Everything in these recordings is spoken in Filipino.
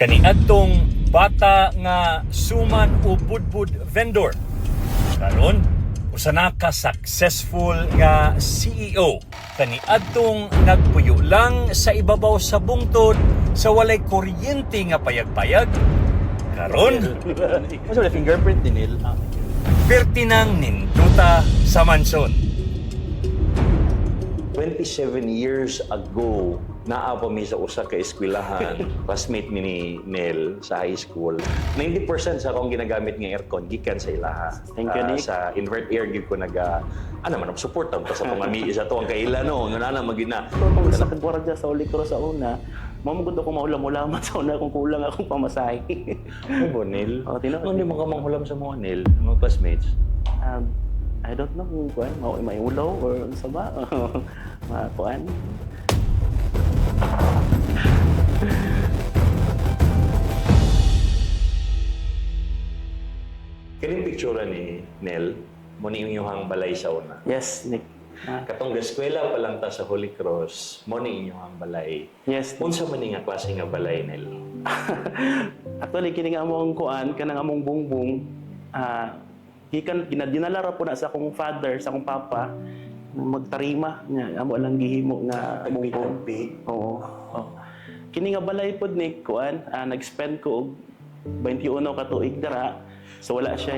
Kaniadtong bata nga suman o budbud vendor. Karon, usa na ka successful nga CEO. Kaniadtong nagpuyo lang sa ibabaw sa bungtod sa walay kuryente nga payag-payag. Karon, Mas wala fingerprint ni Neil. pertinang ninduta sa mansyon. 27 years ago, naa pa mi sa usa ka eskwelahan, classmate mi ni Nel sa high school. 90% sa akong ginagamit nga aircon gikan sa ilaha. Thank you, Ah, Nick. sa invert air gid ko naga ano man support ta sa tong ami sa tuwang kaila no ngana na magina. So, kung sa kagwardiya sa uli ko sa una, mamugod ako maulam-ulaman sa una kung kulang akong pamasahe. Ay bo Nel. Oh, tino- Ano mo ka manghulam sa mga Nel, mga classmates? um, I don't know kung kuan, mau may ulaw or ano sa ba? Mga kuan. Kining picture ni Nel mo ni inyong balay sa una. Yes, Nick. Ah, Katong eskwela pa lang ta sa Holy Cross, mo ni inyong balay. yes, Nick. Unsa man ni nga klase nga balay Nel? Actually, kini nga among kuan, kanang among bungbong, ah, gikan ginadinala ra po na sa akong father, sa akong papa, magtarima nya amo lang gihimo nga bungbong. Oo. Oh. Kini nga balay pod ni kuan, ah, nag-spend ko og 21 ka tuig dara. So wala siya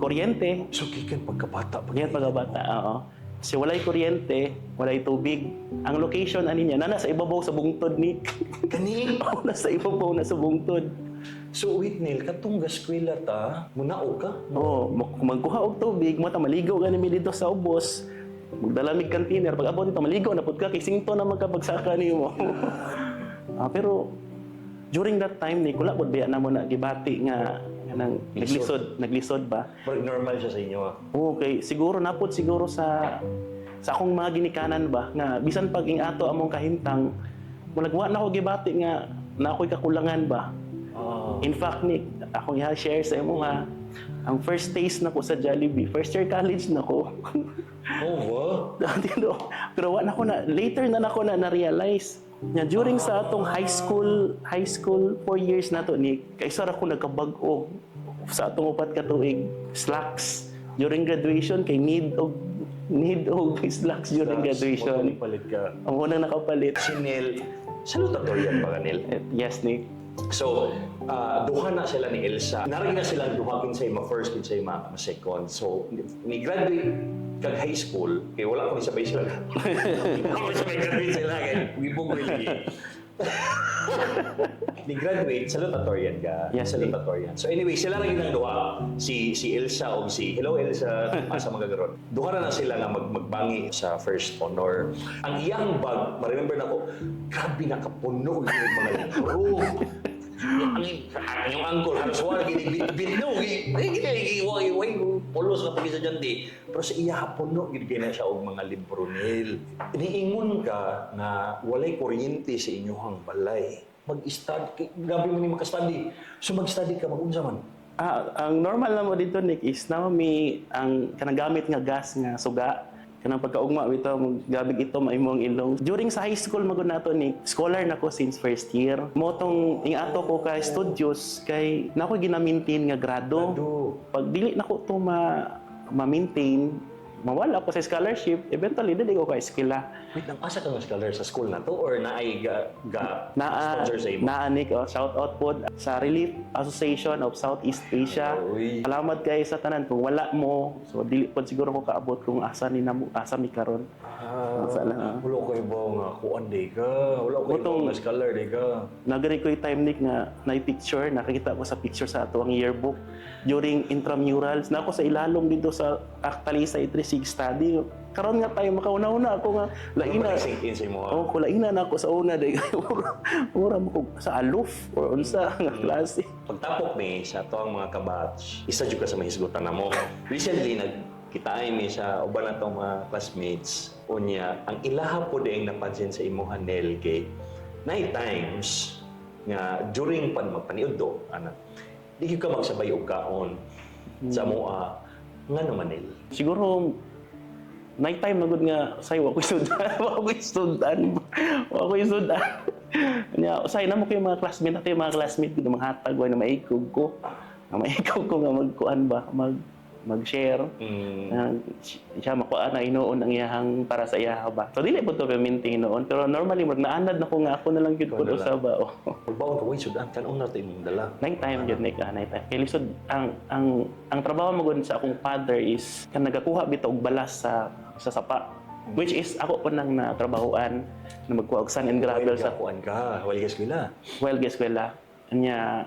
kuryente, So, kikan pagkabata pa. Yan pagkabata, oo. Kasi walay kuryente, walay tubig. Ang location ani niya, na nasa ibabaw sa bungtod ni. Kani? Oo, nasa ibabaw na sa bungtod. So, wait, Neil, katong gaskwela ta, munao ka? Oo, kung magkuha og tubig, mo ta maligo gani mi dito sa ubos. Magdalamig container, pag abot dito maligo na pud ka kay singto na magkapagsaka nimo. ah, pero during that time ni kula pud biya na mo na gibati nga nang naglisod, naglisod ba? Parang normal siya sa inyo, ah. Okay, siguro napod siguro sa sa akong mga ginikanan ba nga bisan pag ing ato among kahintang mulagwa na ako gibati nga na ako'y kakulangan ba. Ah. In fact, Nick, akong i-share sa imo ha, ang first taste na ko sa Jollibee, first year college na ko. Oh, wow. Pero wa na ko na, later na nako na na-realize. Nga during sa atong high school, high school, four years na to, Nick, kaysa ra ko nagkabag-o sa atong upat ka tuig, slacks. During graduation, kay need og need og slacks during graduation. Palit ka. Ang unang nakapalit. Si Neil, salutatorian ba ka, Neil? Eh, Yes, Nick. So, ah, duha na sila ni Elsa. Narin na sila duha kin sa ima first kin sa ima second. So, ni graduate kag high school, kay wala ko ni sabay sila. Ako sabay graduate sila kay gibog ko ni graduate salutatorian ka. Yes, salutatorian. So anyway, sila rin ang duha. Si si Elsa o si Hello Elsa, asa magagaron. Duha na na sila nga mag magbangi sa first honor. Ang iyang bag, ma-remember na ko, grabe nakapuno yung mga libro. Ang yung angkol halos wala gini bit bit no gini gini way way polos ka pagisa dyan di. Pero sa iya hapon no gini kaya na siya og mga libro nil niingon ka na walay kuryente sa inyong balay. Mag-study gabi mo ni maka-study. So mag-study ka mag-unsa man? Ah, ang normal na mo dito Nick is na may ang kanang gamit nga gas nga suga kanang pagkaugma bito gamit ito maimong ilong. During sa high school magud nato Nick scholar nako since first year. Mo tong ing ato ko ka studios kay nako gina-maintain nga grado. Do pag dili nako to ma ma-maintain mawala ko sa scholarship eventually dili ko ka eskwela wait lang asa ka nga scholar sa school na to or naay ga, ga naa sponsor sa imo naanik oh, shout out pod sa Relief Association of Southeast Asia Uy. Salamat kay sa tanan kung wala mo so dili pod siguro ko kaabot kung asa ni namo asa mi karon Ah, Sala. wala ko ibaw nga kuan day ka. Wala ko ibaw Butong- scholar day ka. nagari ko yung time nick nga na picture nakakita ko sa picture sa ato ang yearbook during intramurals na ako sa ilalong dito sa Actalisa 36 study karon nga tayo makauna-una ako nga laina sa. Oh, kulaina na ako sa una day. Mura mo ko sa aloof or unsa nga klase. Pagtapok mi sa ato ang mga kabatch, isa jud ka sa mahisgutan na mo. Recently, nagkitaan mi sa uban na tong mga classmates. Unya, ang ilaha po din napansin sa imo Nel kay night times nga during pan magpaniud do, anak, di ka magsabay og kaon sa moa. Nga naman Nel. Siguro night time magud nga say wa ko sudan wa ko sudan wa ko sudan. Nya say na mo kay mga classmate nato yung mga classmate mga hatag wa na maikog ko. Na maikog ko nga magkuan ba mag mag-share Mm. uh, siya makuha na inoon ang iyahang para sa iyaha ba so dili po to perminti noon pero normally mag naanad na ko nga ako na lang gyud Ikaw ko na lang. sa ba oh. Pagbaon ka, wait, sudan, kanon na ito imong dala. night time gyud nik ah, night time kay lisod ang ang ang trabaho mo sa akong father is kan nagakuha bitaw og balas sa sa sapa which is ako po nang natrabahoan na magkuha og sand and gravel sa kuan ka, wali ka eskwela. well eskwela nya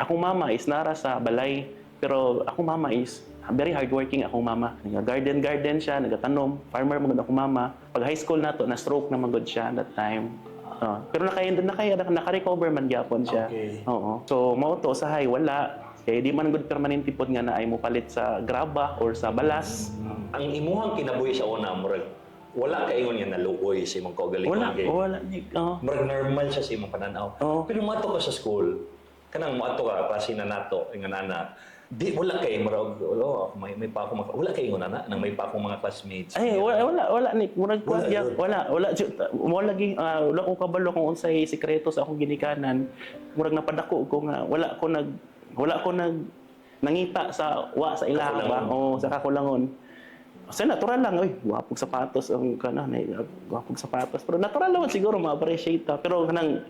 akong mama is nara sa balay pero akong mama is very hardworking akong mama nga garden garden siya nagatanom farmer magud akong mama pag high school nato na stroke na magud siya that time Ah, pero nakaya nakaya naka-recover man gyapon siya Okay. oo so mao to sa hay wala kay di man gud permanente pod nga naay mo palit sa graba or sa balas Ang imuhang kinabuhi sa una, murag, wala ka ingon nga naluoy sa imong kaugalingon. wala kay- wala ni oh. Murag normal siya sa imong pananaw. Oo. Pero mato ka sa school, kanang mato ka, klase na nato, nga nana, di, wala kay, murag, wala, may, may pa ako, mga- wala kay ingon nana, nang may pa akong mga classmates. Ay, wala, wala, wala, Nick. Murag Wala wala, wala, wala, mo lagi, ah, wala ko kabalo kung unsay sikreto sa akong ginikanan. Murag napadako ko nga, wala ko nag, wala ko nag, nangita sa, wa, sa ilaha ba? O, sa kakulangon. Sa natural lang, oy, wapog sapatos ang kana na wapog sapatos. Pero natural lang siguro ma-appreciate ta. Pero kanang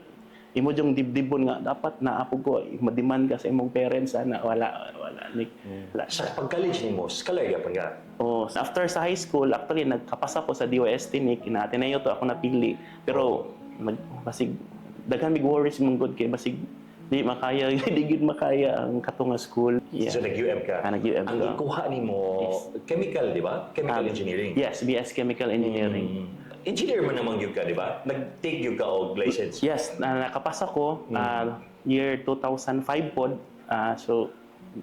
imo yung dibdibon nga dapat naapog ko ma-demand ka sa imong parents ana wala wala Nick. Wala Sa pag-college ni mo, scholar yapon ka. Oh, after sa high school, actually nagkapasa ko sa DOST ni kina Ateneo to ako napili. Pero nag basig daghan mig worries mong good kay basig di makaya di gid makaya ang katunga school. Yeah. So nag-UM ka. Ah, nag-UM Ang ka. ikuha ni mo, chemical, di ba? Chemical Um, engineering. Yes, BS Chemical Engineering. Mm. Engineer man naman yun ka, di ba? Nag-take yun ka og license. Yes, na nakapasa ko Mm. ah, year 2005 pod. Ah, so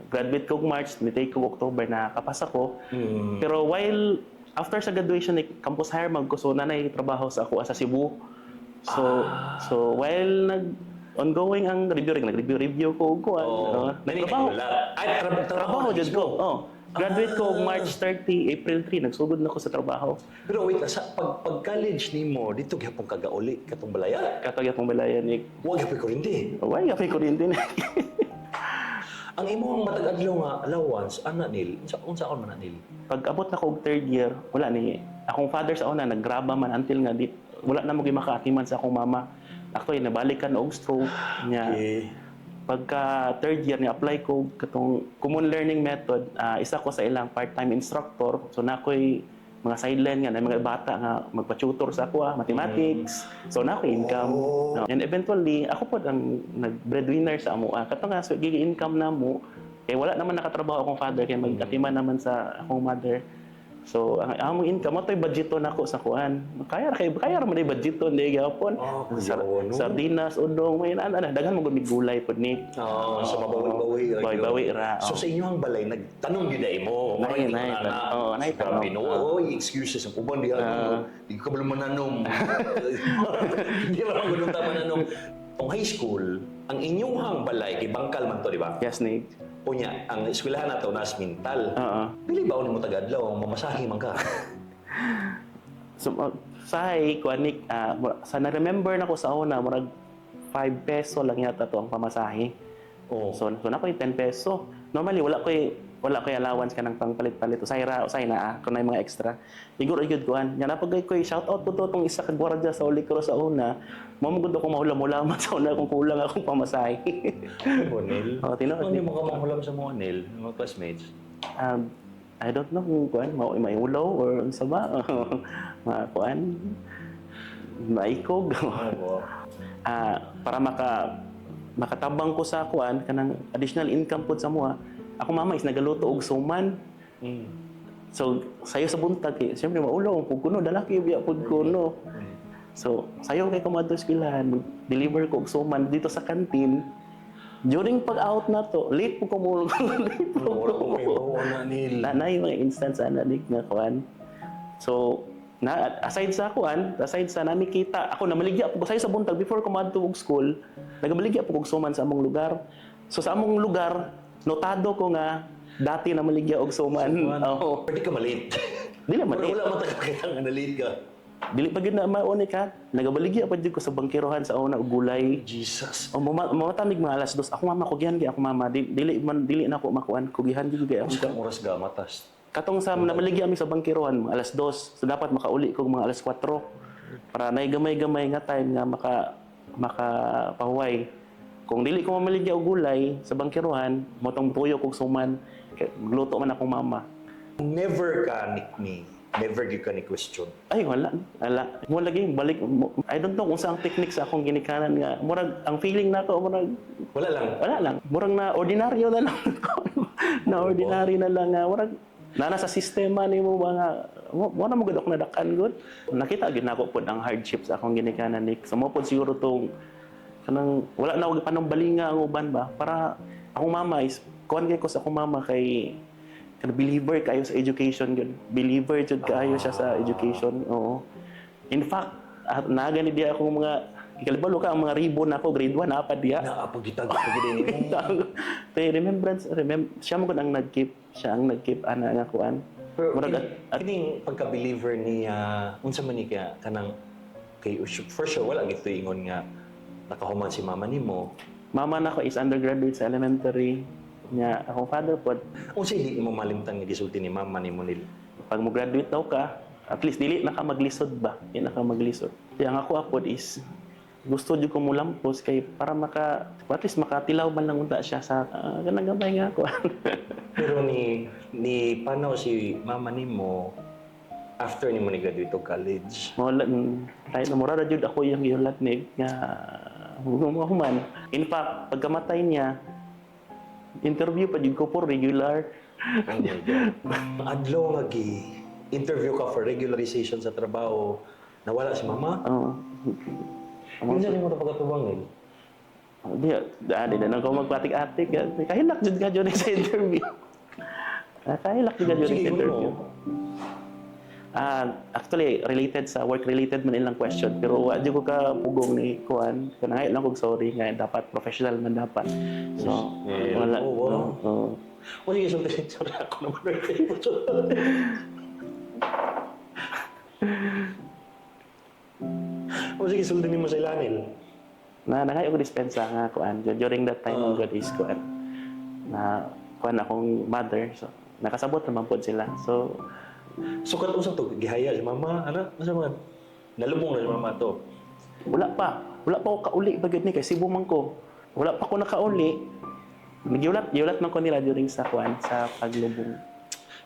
graduate ko March, ni-take ko October na kapasa ko. Mm. Pero while after sa graduation ni campus hire mag ko so nanay trabaho sa ako sa Cebu. So Ah. so while nag ongoing ang review ring nag-review review ko ko Oh, nagtrabaho. Ay, tra- Trabaho jud ko. Oh. Graduate ko March 30, April 3 nagsugod na ko sa trabaho. Pero wait, sa pag, pag-college ni mo, dito gyapon kagauli katong balaya. Katag akong balayan ni Huwag gyapon ko hindi. Why apay ko rin din. Ang imong matag adlaw nga allowance, ana nil. Unsa unsa kon man nil? Pag abot na ko og third year, wala ni akong father sa una naggraba man until nga di wala na mo gyud makaatiman sa akong mama. Actually nabalikan og stroke niya. Pagka third year ni apply ko katong common learning method, ah, isa ko sa ilang part-time instructor. So na ko'y mga sideline nga na mga bata nga magpa-tutor sa ako, ah, mathematics. So na ko'y income. Oh. No. And eventually, ako po ang nag-breadwinner sa amo. Ah, katong nga so, gigi income na mo. Kaya wala naman nakatrabaho akong father kaya mag-atiman naman sa akong mother. So, ang among income mo to'y budgeto nako sa kuan. Kaya kay kaya ra man ay budgeto ni gyapon. Ah, Sa- kuyaw, no? Sardinas, udong, may ana ana daghan mo gud gulay pod ni. Oo, sa mabawi-bawi. Bawi-bawi ra. So oh. sa inyong balay, nagtanong yun na mo. Nay, nay, oo, nay, tanong. no? Ah. Excuses. Ang uban di ano. Hindi ka ba mananom? Hindi ba ang gulong tama mananom? Kung high school, ang inyong balay, kay Bangkal man to, di ba? Yes, ni. Unya, ang eskwelahan nato nas mental. Oo. Pili ba mo tagadlaw, mamasahe man ka? So, uh, sahay, kuanik, ah, mura- sa na-remember na ko sa una, murag 5 peso lang yata to ang pamasahe. Oo. So, so na ko yung 10 peso. Normally, wala ko wala ko allowance ka ng pangpalit-palit. Usay ra, usay na, ah, kung na yung mga extra. Igor, igod kuan. Yan, napagay ko shout out po to itong isa ka gwardiya sa uli ko sa una. Mamugod ako maulam-ulaman sa una kung kulang akong pamasahe. Ano, Nel? Oo, tinood Ano ni. mo ka sa mga Nel, mga classmates? um, I don't know kung kuan, mau may ulaw or unsa ba? mga kuan, maikog. Oo. Ah, para maka makatabang ko sa kuan kanang additional income pud sa mua. Ako mama is nagaluto og suman. Mm. So sayo sa buntag kay siyempre maulaw ang pud kuno dalaki biya pud kuno. So sayo kay kumadto sa eskwelahan, deliver ko og suman dito sa kantin. During pag-out na to, late po ko mo. late po Wala ko may ko. bawa na Nel. na, na yung mga instance ana dik nga kuan. So na aside sa kuan, aside sa nami kita, ako na maligya po sayo sa buntag before ko madto og school, nagamaligya po kog suman sa among lugar. So sa among lugar, notado ko nga dati na maligya og suman. Oo. Pwede ka malit. Dili man Pero wala matagal kaya nga na-late ka. Dili pa gid na mauni ka. Nagabaligya pa jud ko sa bangkirohan sa una og gulay. Jesus. O mama mamatamig mga alas dos. Ako mama kugihan gyud ako mama. Di- Dili man dili na ako makuan. Kugihan gyud ako. kang oras ga matas. Katong sa nabaligya mi sa bangkirohan mga alas dos. So dapat makauli ko mga alas 4 para nay gamay-gamay nga time nga maka makapahuway. Kung dili ko mamaligya og gulay sa bangkirohan, motong tuyo kog suman. Magluto man akong mama. Never ka ni, ni never gyud ka ni question. Ay, wala. Wala. Mo lagi, balik. I don't know kung saan technique sa akong ginikanan nga. Murag, ang feeling na ko, murag, Wala lang. wala lang. Murag na ordinaryo na lang. na ordinary na lang nga. Murag, na nasa sistema ni mo ba nga, mo mo gud ako nadakan gud. Nakita gid nako pod ang hardship sa akong ginikanan ni. Sa mo pod siguro tong kanang wala na og panambalinga ang uban ba para akong mama is kuan kay ko sa akong mama kay kana believer kayo sa education gud. Believer jud kaayo siya sa education. Oo. In fact, at nagani diya ako mga Ikalibalo ka, ang mga ribbon ako, grade 1, apa diya. Naapagitag ko gid ni. Tay remembrance, remem siya mo gud ang nag-keep, siya ang nag-keep ana nga kuan. Pero Murag kini- kining pagka-believer niya, unsa man ni kaya kanang kay for sure wala gid ingon nga nakahuman si mama nimo. Mama nako is undergraduate sa elementary. Nya akong father pod, Unsa hindi mo malimtan nga gisulti ni mama nimo nil? pag mo graduate daw ka, at least dili na ka maglisod ba? Di na ka maglisod. Kaya ang ako apod is gusto jud ko mulampos kay para maka at least makatilaw man lang unta siya sa uh, ganang gamay nga ako. Pero ni ni panaw si mama nimo after nimo ni graduate college. Mawala, kahit na mura na jud ako yung giulat ni nga human. In fact, pagkamatay niya, interview pa jud ko for regular. Oh my God. Adlaw nga gi interview ka for regularization sa trabaho. Nawala si mama. Oo. Unsa nimo ta pagkatubangin? Oh, di, di na ako magpatik-atik. Kahilak jud ka jud sa interview. Ah, Kahilak jud ka jud Sige, sa interview. Ah, actually related sa work related man ilang question pero wa jud ko ka pugong ni kuan kanay lang kog sorry nga dapat professional man dapat so Yeah, wala oo, wow. oo. O sige, sulti sorry ako naman mo. O sige, sulti mo sa ilanil. na nangayo ko dispensa nga kuan during that time Ah. uh. is kuan na kuan akong mother so nakasabot naman pod sila so Sukat usap to, gihaya si mama, ano, ano man. Nalubong na si mama to. wala pa wala pa ako kauli bagid ni kay Cebu man ko wala pa ko nakauli Nagiulat, giulat man ko nila during sa kuan sa paglubong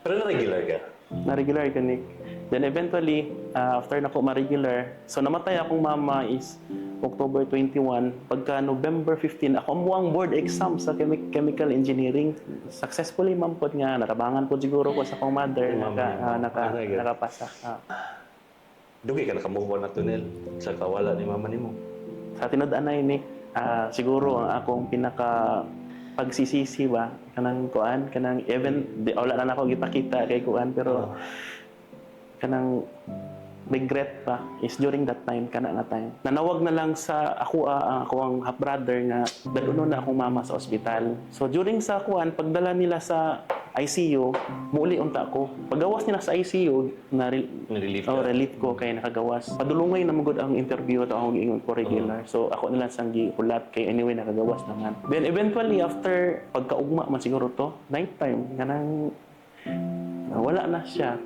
Pero na-regular ka. Na regular gani. Then eventually, uh, after na ko ma-regular, so namatay akong mama is October 21. Pagka November 15, ako mo ang board exam sa chemi- chemical engineering. Successfully, ma'am po nga, natabangan po siguro ko sa akong mother, Ma'am, naka, ma'am. ah, naka, Ah, nakapasa. Ah. Dugi ka nakamove on na tunnel sa kawala ni mama nimo. Sa tinud-anay ni, ah, siguro ang akong pinaka pagsisisi ba? Kanang kuan kanang even di wala na ako gipakita kay kuan pero kanang regret pa is during that time kana nga time nanawag na lang sa ako ang ako ang half brother nga daluno na akong mama sa ospital so during sa kuan pagdala nila sa ICU muli unta ko paggawas nila sa ICU na Nirelieve Oh, ka. relief ko kay nakagawas. Padulungay na magud ang interview to akong giingon ko regular. So ako nila sang giulat kay anyway nakagawas naman. Then eventually after pagkaugma man siguro to, night time kanang wala na siya.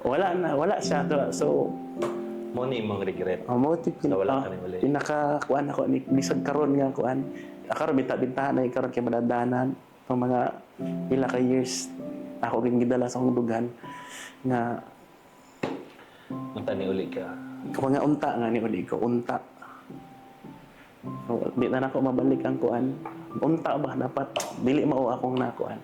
Wala na, wala siya. So, Mo ni imong regret. ang mo tip Nawala ka ni uli. pinaka kuan ako ni bisag karon nga kuan. Karon binta-bintahan na karon kay madadanan pang mga pila ka years ako ging gidala sa akong dugan nga Unta ni uli ka. Kung nga unta nga ni uli ko, unta. So, di na ako mabalik ang kuan. Unta ba dapat dili mao akong nakuan.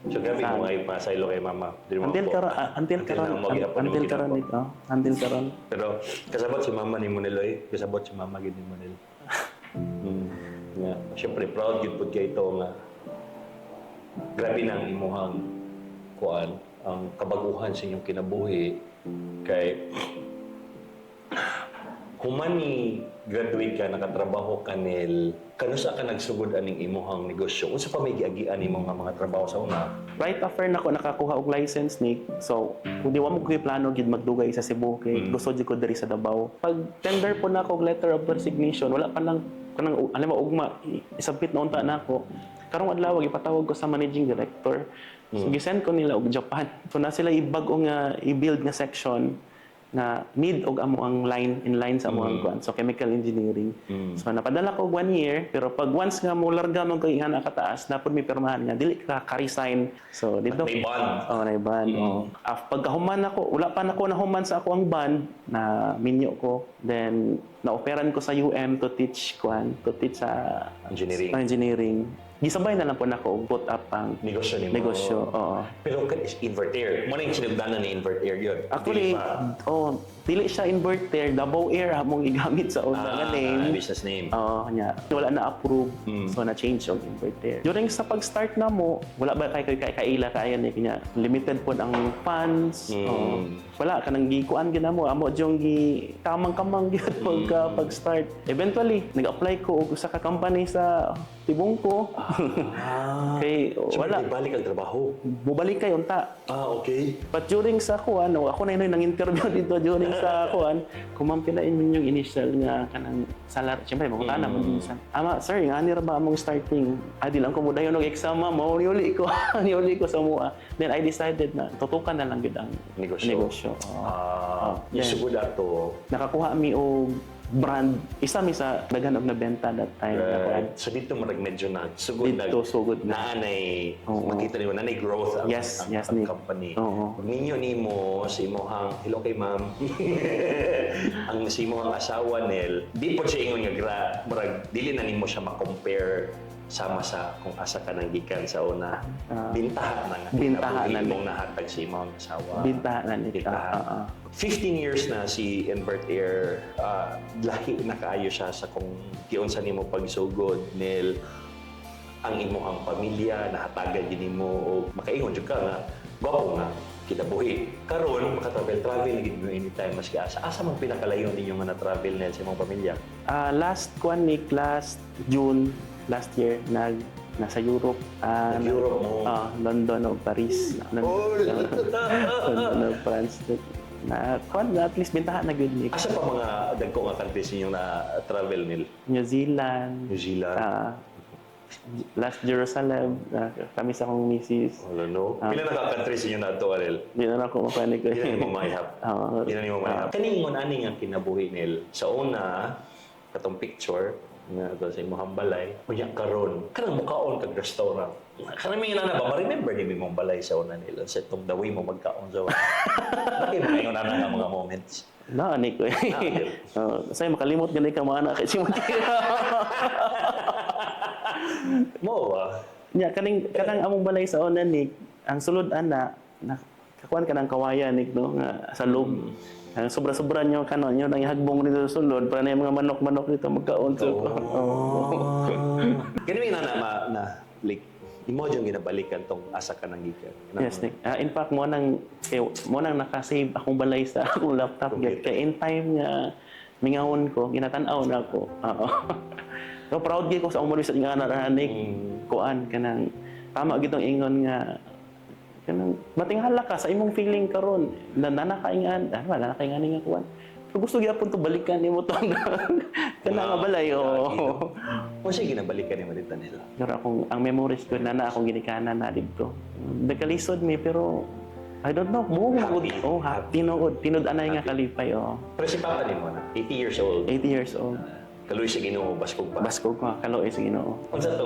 So gabi mo ay pasaylo kay mama. Dili mo Until ako- karon ah, until karon na mo gihapon until mo karon ginako. dito, until karon. Pero kasabot si mama ni Moniloy, kasabot si mama gid ni Monil. Hmm. Nga, syempre proud gid pud kay ito nga grabe nang imuhang kuan ang kabaguhan sa inyong kinabuhi kay human ni graduate ka, nakatrabaho ka nil, kanusa ka nagsugod aning imuhang negosyo? Unsa pa may giagian imong nga mga trabaho sa una? Right after nako nakakuha og license ni, so kung di wa mo ko plano gid magdugay sa Cebu kay gusto jud ko diri sa Davao. Pag tender po na ako og letter of resignation, wala pa lang kanang alam mo ugma isabit na unta na ako. Karong adlaw ipatawag ko sa managing director. So gisend ko nila og Japan. So na sila ibag-o nga i-build nga section na need og amo ang line in line sa amo ang kuan so chemical engineering. So napadala ko one year pero pag once nga mo larga mo kay nga nakataas napod mi pirmahan nga dili ka ka-resign. So dito May bond. oh na band oh. Af pagkahuman ako wala pa nako nahuman sa ako ang band na minyo ko. Then naoperan ko sa UM to teach kuan to teach sa Engineering. sa engineering gisabay na lang po nako og put up ang Negosyo ni mo. negosyo oo Pero kan is inverter. Mo na yung sinugdanan ni inverter yun. Actually, Di ba? oh, dili siya inverter, Davao Air among igamit sa una nga Ah, name. business name. Oo, nya. Wala na approve. Mm. So na change og inverter. During sa pag-start na mo, wala ba kay kay kaila kaya ni kanya limited po ang funds. Mm. Oo. wala ka nang gikuan gina mo amo jong gi kamang-kamang gyud pagka Mm. pag-start. Eventually, nag-apply ko og usa ka company sa tibong ko. Ah. kay So, wala balik ang trabaho. mubalik kay unta. Ah, okay. But during sa kuan, ako na yun nang interview dito during sa kuan, kumampinain mo yung initial nga kanang salary. Siyempre, mga kana mo din sa. Ama, sir, nga ni ra ba among starting? Ah, di lang ko mo dayon og exam mo, niuli ko, niuli ko sa mua. Then I decided na tutukan na lang gid ang Negosyo. negosyo. Oo. Ah, Oh, then- ato. Nakakuha mi og brand. Isa mi sa daghan og nabenta that time. na. Right. So dito marag medyo na sugod Dito, sugod na na. naanay Oo. makita niyo nanay growth ang, Yes, ang, yes, ang company. Pag ninyo nimo si imong hello kay ma'am. ang si imong asawa nil, di po siya ingon nga gra, murag dili na nimo siya ma-compare sama sa kung asa ka nang gikan sa una. Ah. bintaha na nga. Bintaha na, Imong nahatag si imong asawa. Bintaha na nito. Bintaha. Oo. 15 years na si Invert Air, ah, lahi na kaayo siya sa kung kiunsa nimo pagsugod nil ang imo ang pamilya nahatagan din nimo o makaingon jud ka nga gwapo nga kinabuhi. Karon maka-travel travel gid mo anytime maski asa asa man pinakalayo ninyo nga na-travel nil sa imong pamilya. Ah, last kuan Nick, last June last year nag nasa Europe. Ah, Nag Europe mo. Ah, London o Paris. Nag, Oh, London o France. Na kuan na at least bintahan na good Nick. Asa pa mga dagko nga countries ninyo na travel nil? New Zealand. New Zealand. ah, last Jerusalem. ah, kami sa kong misis. Wala no. Ah. Pila na ka countries ninyo na to Arel? Di na ako mapanig ko. Di na nimo maihap. Di na nimo maihap. Kaning mo ani nga kinabuhi nil. Sa una, katong picture nga to sa imong balay, unya karon kanang mukaon kag restaurant. Mga na ba ma-remember ni imong balay sa una nila sa itong the way mo magkaon sa una. Lagi mo ngayon na nga mga moments. Na, eh. okay. Oh, Say, makalimot ganit ka mga anak kay Simon. Mo ba? Nya kaning kanang among balay sa una Nick, ang sulod ana na kakuan ka ng kawayan Nick no nga sa loob. Ang sobra-sobra nyo kanon nyo nang ihagbong dito sa sulod para na yung mga manok-manok dito magkaon so. Oh. Kani na na ma na like imo jud ginabalikan tong asa ka nang gikan. Yes, Nick. Ah, in fact, mo nang, eh, mo nang nakasave akong balay sa akong laptop. Computer. Kaya in time nga, mingawon ko, ginatanaw na ako. Oo. so, proud gyud ko sa akong sa nga anak Nick. Kuan, kanang, tama gitong ingon nga, kanang, matinghala ka sa imong feeling karon na nanakaingan, ano ba, nanakaingan nga kuan. So, gusto gyapon to balikan nimo to kanang nga balay. Oo. O sige ginabalikan ni Marita nila. Pero akong, ang memories ko na na akong ginikanan na dito. Nagkalisod mi, pero I don't know, mo Happy. Oh, happy no. Tinud anay nga kalipay, oh. Pero si Papa ni mo na 80 years old. 80 years old. Kaluy sa Ginoo baskog pa. Baskog ko, kaloy sa Ginoo. Unsa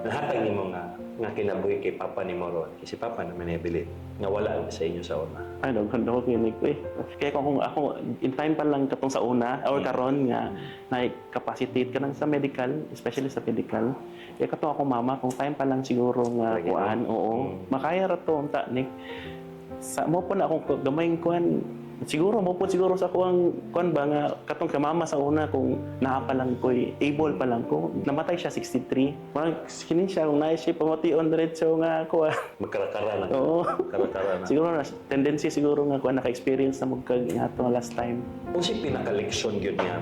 tong nahatag nimo nga nga kinabuhi kay Papa ni ron. Kasi Papa na manibili nga wala sa inyo sa una. Ay, daghan ko kinig ko eh. Kaya kung ako, in time pa lang katong sa una, or karon nga, na-capacitate ka nang sa medical, especially sa medical. Kaya kato ako mama, kung time pa lang siguro nga kuan, oo. Mm. Makaya ra to, unta, Nick. Sa mo po na akong gamayng kuan, Siguro mo po siguro sa kuang kuan ba nga katong kamama sa una kung naa pa lang ko able pa lang ko namatay siya 63 parang kinin siya kung naay siya pamation diretso nga kuan Magkarakara na. oo Karakara na. siguro na tendency siguro nga kuan naka-experience na magkag nga last time Kung si pinaka-leksyon yun niya,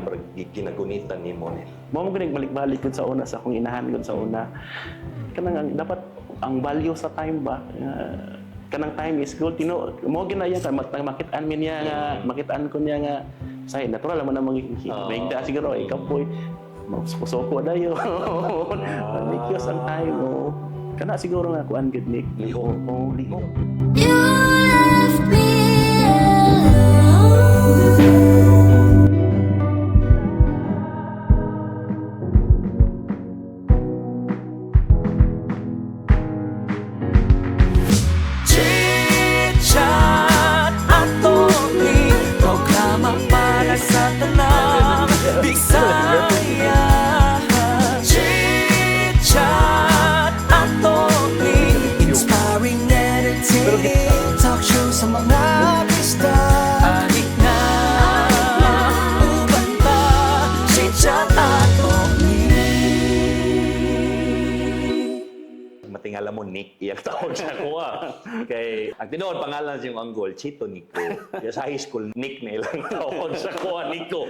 ginagunitan ni mo ni. mo mo ginig balik-balik gud sa una sa akong inahan gud sa una kanang ang- dapat ang value sa time ba nga, kanang time is gold tino mo ginaya ka mak- makitaan mi niya nga makitaan ko niya nga say natural mo na magiging Oo. uh, siguro ikaw po puso ko dayo Likyos ang time oh. kana siguro nga kuan gid ni Lihok. oh, lihok You left me alone. Nick, iyak tawag sa kuha. Kay, ang tinoon pangalan sa yung anggol, Chito Nico. Kaya sa high school, Nick na ilang tawag sa kuha, Nico.